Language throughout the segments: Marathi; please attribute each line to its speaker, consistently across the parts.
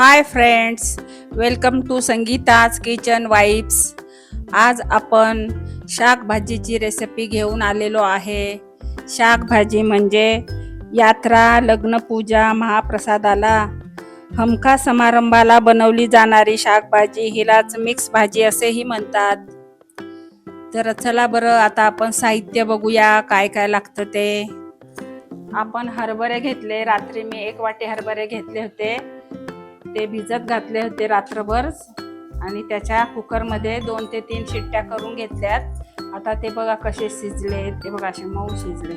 Speaker 1: Hi friends welcome to Sangeeta's kitchen vibes आज आपण शाकभाजीची रेसिपी घेऊन आलेलो आहे. शाकभाजी म्हणजे यात्रा लग्नपूजा महाप्रसादाला हमखा समारंभाला बनवली जाणारी शाकभाजी. हिलाच मिक्स भाजी असेही म्हणतात. तर चला बरं आता आपण साहित्य बघूया काय काय लागतं ते. आपण हरभरे घेतले. रात्री मी एक वाटी हरभरे घेतले होते. ते भिजत घातले होते रात्रभर आणि त्याच्या कुकरमध्ये दोन ते तीन शिट्ट्या करून घेतल्यात. आता ते बघा कसे शिजले ते बघा असे मऊ शिजले.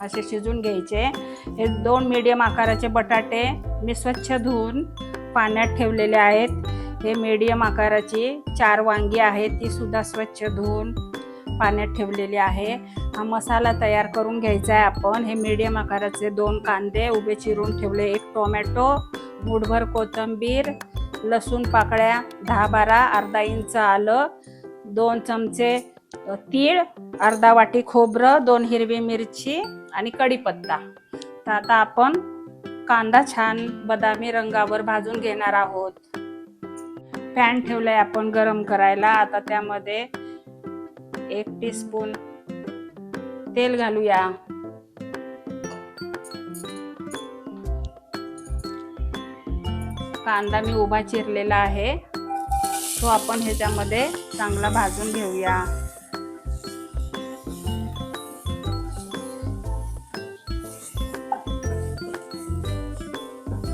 Speaker 1: असे शिजून घ्यायचे. हे दोन मीडियम आकाराचे बटाटे मी स्वच्छ धुवून पाण्यात ठेवलेले आहेत. हे मीडियम आकाराची चार वांगी आहेत ती सुद्धा स्वच्छ धुवून पाण्यात ठेवलेली आहे. हा मसाला तयार करून घ्यायचा आहे आपण. हे मीडियम आकाराचे दोन कांदे उभे चिरून ठेवले. एक टोमॅटो मुठभर कोथिंबीर लसूण पाकळ्या दहा बारा अर्धा इंच आलं दोन चमचे तीळ अर्धा वाटी खोबरं दोन हिरवी मिरची आणि कढीपत्ता. तर आता आपण कांदा छान बदामी रंगावर भाजून घेणार आहोत. पॅन ठेवलाय आपण गरम करायला. आता त्यामध्ये एक टीस्पून तेल घालूया. कांदा मी उभा चिरलेला आहे. तो आपण ह्याच्यामध्ये चांगला भाजून घेऊया.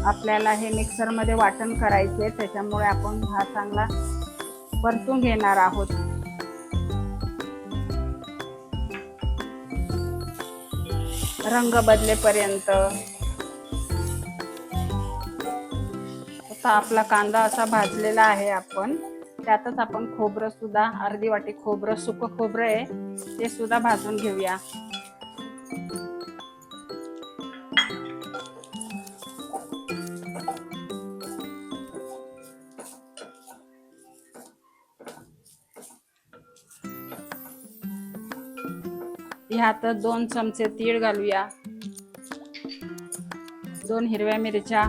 Speaker 1: आपल्याला हे मिक्सरमध्ये वाटण करायचे त्याच्यामुळे आपण हा चांगला परतून घेणार आहोत. रंग बदलेपर्यंत. आता आपला कांदा असा भाजलेला आहे आपण. त्यातच आपण खोबरं सुद्धा अर्धी वाटी खोबरं सुक खोबरं आहे ते सुद्धा भाजून घेऊया. ह्यात दोन चमचे तीळ घालूया. दोन हिरव्या मिरच्या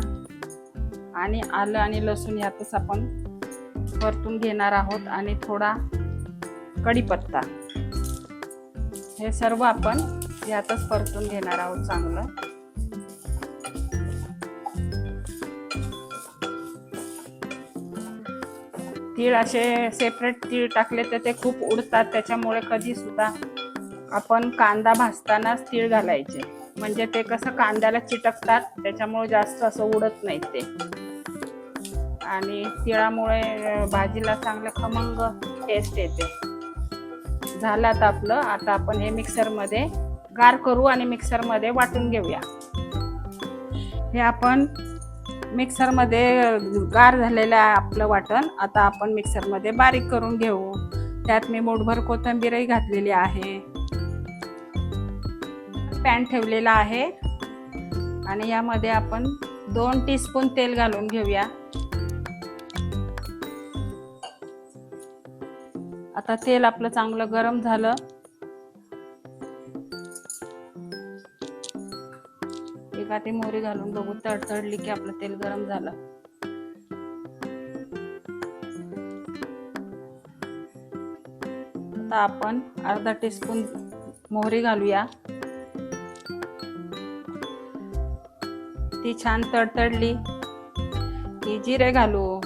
Speaker 1: आणि आलं आणि लसूण ह्यातच आपण परतून घेणार आहोत आणि थोडा कढीपत्ता. हे सर्व आपण यातच परतून घेणार आहोत चांगलं. तीळ असे सेपरेट तीळ टाकले तर ते खूप उडतात त्याच्यामुळे कधी सुद्धा आपण कांदा भाजतानाच तीळ घालायचे. म्हणजे ते कसं कांद्याला चिटकतात त्याच्यामुळे जास्त असं उडत नाही ते. आणि तिळामुळे भाजीला चांगलं खमंग टेस्ट येते. झालं आता आपलं. आता आपण हे मिक्सरमध्ये गार करू आणि मिक्सरमध्ये वाटून घेऊया. हे आपण मिक्सरमध्ये गार झालेलं आहे आपलं वाटण. आता आपण मिक्सरमध्ये बारीक करून घेऊ. त्यात मी मोठभर कोथिंबीरही घातलेली आहे. पॅन ठेवलेला आहे. आणि यामध्ये आपण दोन टीस्पून तेल घालून घेऊया. आता तेल आपलं चांगलं गरम झालं. एका ती मोहरी घालून बघू तडतडली की आपलं तेल गरम झालं. आता आपण अर्धा टीस्पून मोहरी घालूया. ती छान तडतडली. की जिरे घालू.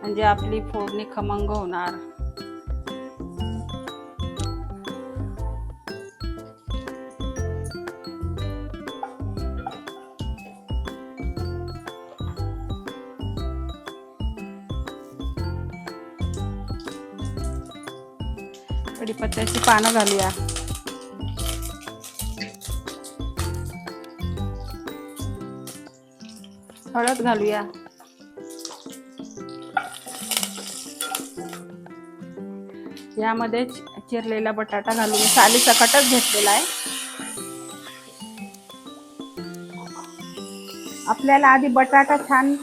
Speaker 1: म्हणजे आपली फोडणी खमंग होणार. कढीपत्त्याची पानं घालूया. हळद घालूया. यामध्ये चिरलेला बटाटा घालून साली सकटच घेतलेला आहे. आपल्याला आधी बटाटा छान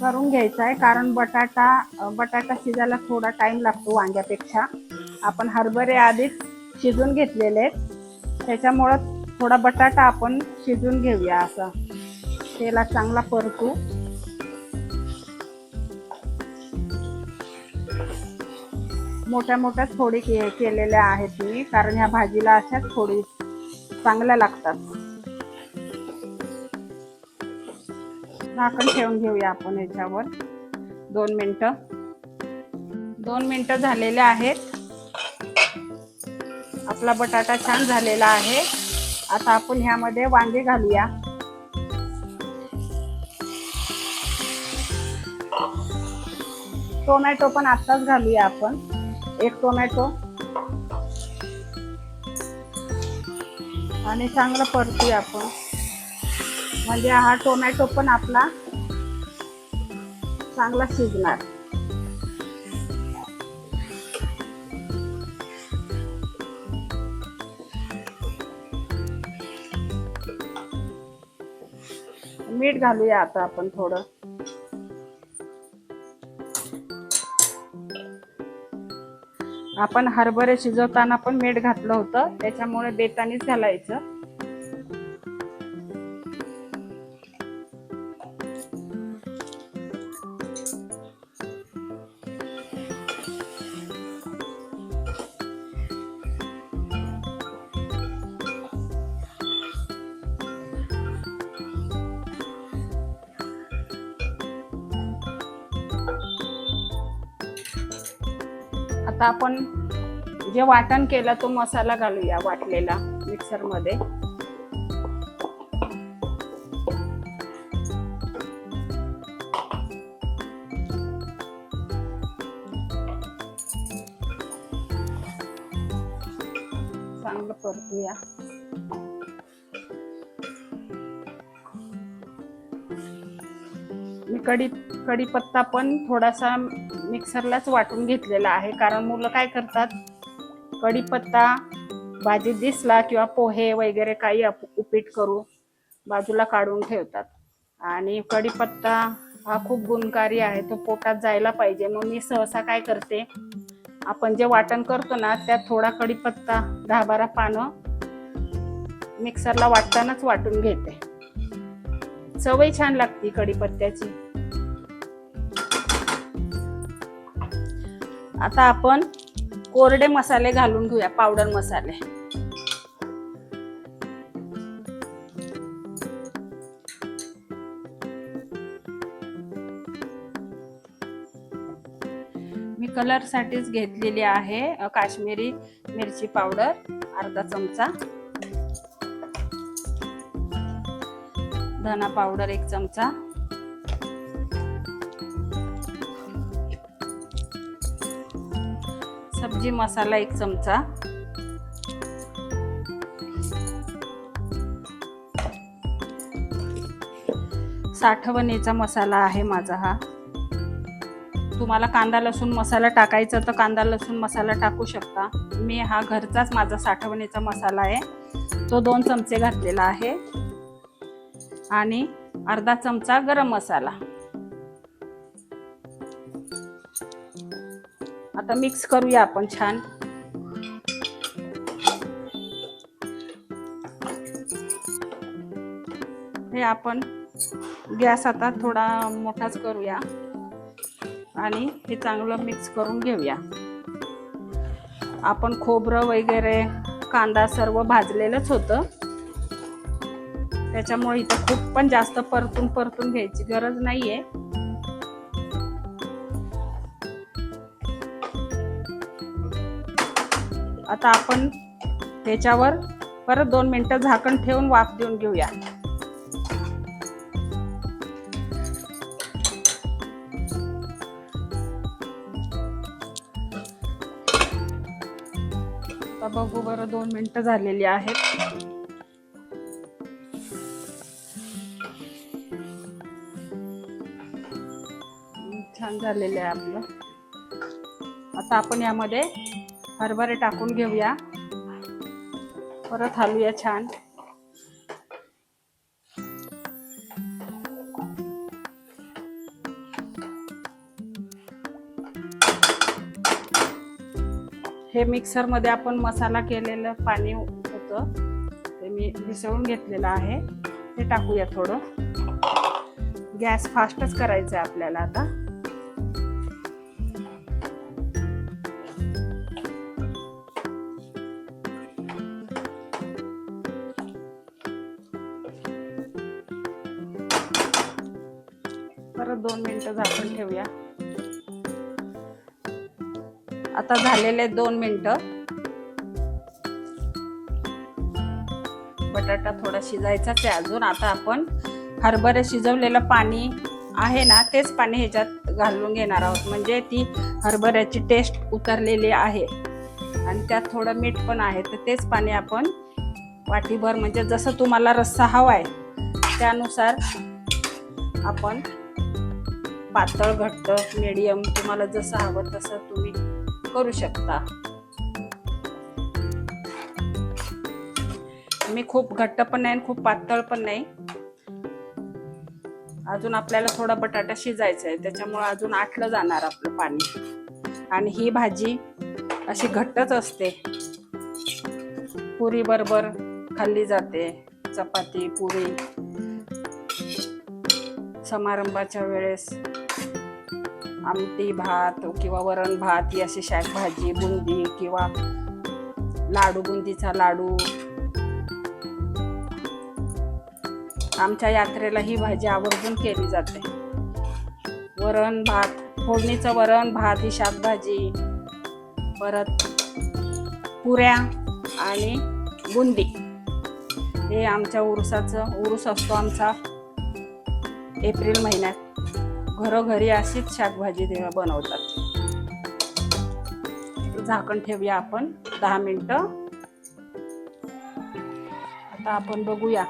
Speaker 1: करून घ्यायचा आहे कारण बटाटा बटाटा शिजायला थोडा टाइम लागतो वांग्यापेक्षा. आपण हरभरे आधीच शिजून घेतलेले आहेत. त्याच्यामुळं थोडा बटाटा आपण शिजून घेऊया असा. तेला चांगला परतू. मोठ्या मोठ्या थोडी के केलेल्या आहेत मी कारण ह्या भाजीला अशा थोडी चांगल्या लागतात. झाकण ठेवून घेऊया आपण याच्यावर. दोन मिनटं. दोन मिनटं झालेले आहेत. आपला बटाटा छान झालेला आहे. आता आपण ह्यामध्ये वांगे घालूया. टोमॅटो पण आत्ताच घालूया आपण. एक टोमॅटो. आणि चांगलं परतूया आपण. म्हणजे हा टोमॅटो पण आपला चांगला शिजणार. मीठ घालूया आता आपण थोडं. आपण हरभरे शिजवताना पण मीठ घातलं होतं त्याच्यामुळे बेतानीच घालायचं. आता आपण जे वाटण केलं तो मसाला घालूया वाटलेला मिक्सरमध्ये. चांगलं परतूया. मी कढी कढीपत्ता पण थोडासा मिक्सरलाच वाटून घेतलेला आहे. कारण मुलं काय करतात? कढीपत्ता भाजीत दिसला किंवा पोहे वगैरे काही अप- उपीट करू बाजूला काढून ठेवतात. आणि कढीपत्ता हा खूप गुणकारी आहे. तो पोटात जायला पाहिजे. मग मी सहसा काय करते? आपण जे वाटण करतो ना त्यात थोडा कढीपत्ता दहा बारा पानं मिक्सरला वाटतानाच वाटून घेते. सवय छान लागते कढीपत्त्याची. आता आपण कोरडे मसाले घालून घेऊया पावडर मसाले. मी कलर साठीच घेतलेली आहे काश्मीरी मिरची पावडर अर्धा चमचा. धना पावडर एक चमचा. सब्जी मसाला एक चमचा. साठवणीचा मसाला आहे माझा हा. तुम्हाला कांदा लसूण मसाला टाकायचा तर कांदा लसूण मसाला टाकू शकता. मी हा घरचाच माझा साठवणीचा मसाला आहे. तो दोन चमचे घातलेला आहे. आणि अर्धा चमचा गरम मसाला. आता मिक्स करूया आपण छान. हे आपण गॅस आता थोडा मोठाच करूया. आणि हे चांगलं मिक्स करून घेऊया. आपण खोबरं वगैरे कांदा सर्व भाजलेलंच होतं. त्याच्यामुळे इथं खूप पण जास्त परतून परतून घ्यायची गरज नाहीये. आता आपण त्याच्यावर परत दोन मिनटं झाकण ठेवून वाफ देऊन घेऊया. आता बघू बरं दोन मिनिटं झालेली आहेत. छान झालेलं आहे आपलं. आता आपण यामध्ये हरभरे टाकून घेऊया. परत हलूया छान. हे मिक्सरमध्ये आपण मसाला केलेलं पाणी होतं. ते मी मिसळून घेतलेलं आहे. ते टाकूया थोडं. गॅस फास्टच करायचं आहे आपल्याला आता. झाकून ठेवूया. आता झालेले दोन मिनटं. बटाटा थोडा शिजायचाच आहे अजून. आता आपण हरभरे शिजवलेलं पाणी आहे ना तेच पाणी ह्याच्यात घालून घेणार आहोत. म्हणजे ती हरभऱ्याची टेस्ट उतरलेली आहे. आणि त्यात थोडं मीठ पण आहे. तर तेच पाणी आपण वाटीभर म्हणजे जसं तुम्हाला रस्सा हवा आहे त्यानुसार आपण पातळ घट्ट मीडियम तुम्हाला जसं हवं तसं तुम्ही करू शकता. मी खूप घट्ट पण नाही आणि खूप पातळ पण नाही. अजून आपल्याला थोडा बटाटा शिजायचा आहे त्याच्यामुळे अजून आटलं जाणार आपलं पाणी. आणि ही भाजी अशी घट्टच असते. पुरी बरोबर खाल्ली जाते चपाती पुरी. समारंभाच्या वेळेस आमटी भात किंवा वरण भात ही अशी शाक भाजी बुंदी किंवा लाडू बुंदीचा लाडू. आमच्या यात्रेला ही भाजी आवर्जून केली जाते. वरण भात फोडणीचं वरण भात ही शाकभाजी परत पुऱ्या आणि बुंदी. हे आमच्या उरुसाचं उरुस असतो आमचा एप्रिल महिन्यात. घरोघरी अशीच शाकभाजी बनवतात. झाकण ठेवूया आपण दहा मिनटं. आता आपण बघूया.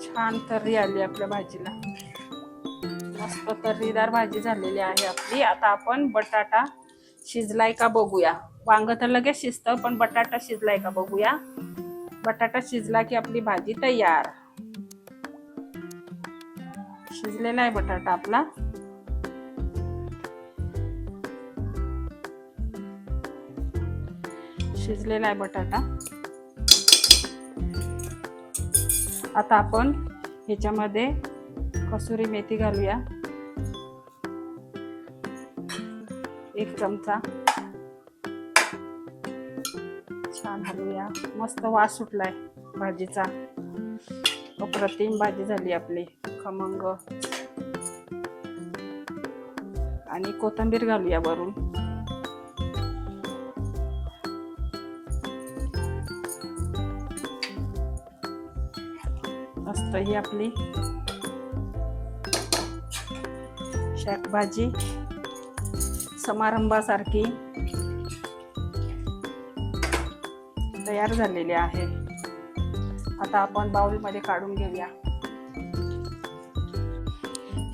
Speaker 1: छान तर्री आली आपल्या भाजीला. मस्त तर्रीदार भाजी झालेली आहे आपली. आता आपण बटाटा शिजलाय का बघूया. वांग तर लगेच शिजतं पण बटाटा शिजलाय का बघूया. बटाटा शिजला की आपली भाजी तयार. शिजलेला आहे बटाटा आपला. शिजलेला आहे बटाटा. आता आपण ह्याच्यामध्ये कसुरी मेथी घालूया. एक चमचा. छान हलवूया. मस्त वास सुटलाय भाजीचा. अप्रतिम भाजी झाली आपली खमंग. आणि कोथिंबीर घालूया वरून. मस्त ही आपली शाकभाजी समारंभासारखी. तयार झालेले आहे आता आपण बाउलमध्ये काढून घेऊया.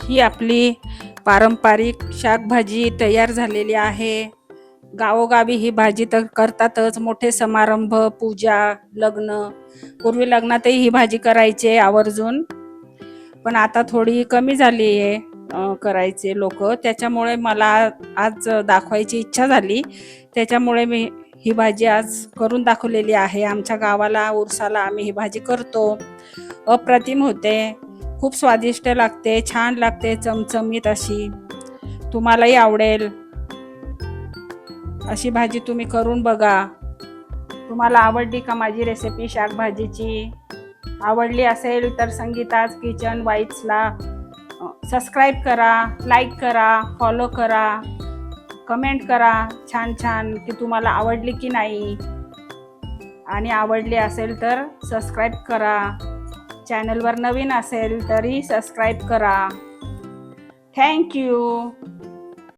Speaker 1: ही आपली पारंपरिक शाकभाजी तयार झालेली आहे. गावोगावी ही भाजी तर करतातच. मोठे समारंभ पूजा लग्न. पूर्वी लग्नातही ही भाजी करायचे आवर्जून. पण आता थोडी कमी झाली आहे करायचे लोक. त्याच्यामुळे मला आज दाखवायची इच्छा झाली. त्याच्यामुळे मी ही भाजी आज करून दाखवलेली आहे. आमच्या गावाला उरसाला आम्ही ही भाजी करतो. अप्रतिम होते. खूप स्वादिष्ट लागते छान लागते चमचमीत अशी. तुम्हालाही आवडेल. अशी भाजी तुम्ही करून बघा. तुम्हाला आवडली का माझी रेसिपी शाकभाजीची? आवडली असेल तर संगीताज किचन वाईट्सला सबस्क्राईब करा लाईक करा फॉलो करा. कमेंट करा छान छान की तुम्हाला आवडली की नाही. आणि आवडली असेल तर सबस्क्राईब करा. चॅनलवर नवीन असेल तरी सबस्क्राईब करा. थँक्यू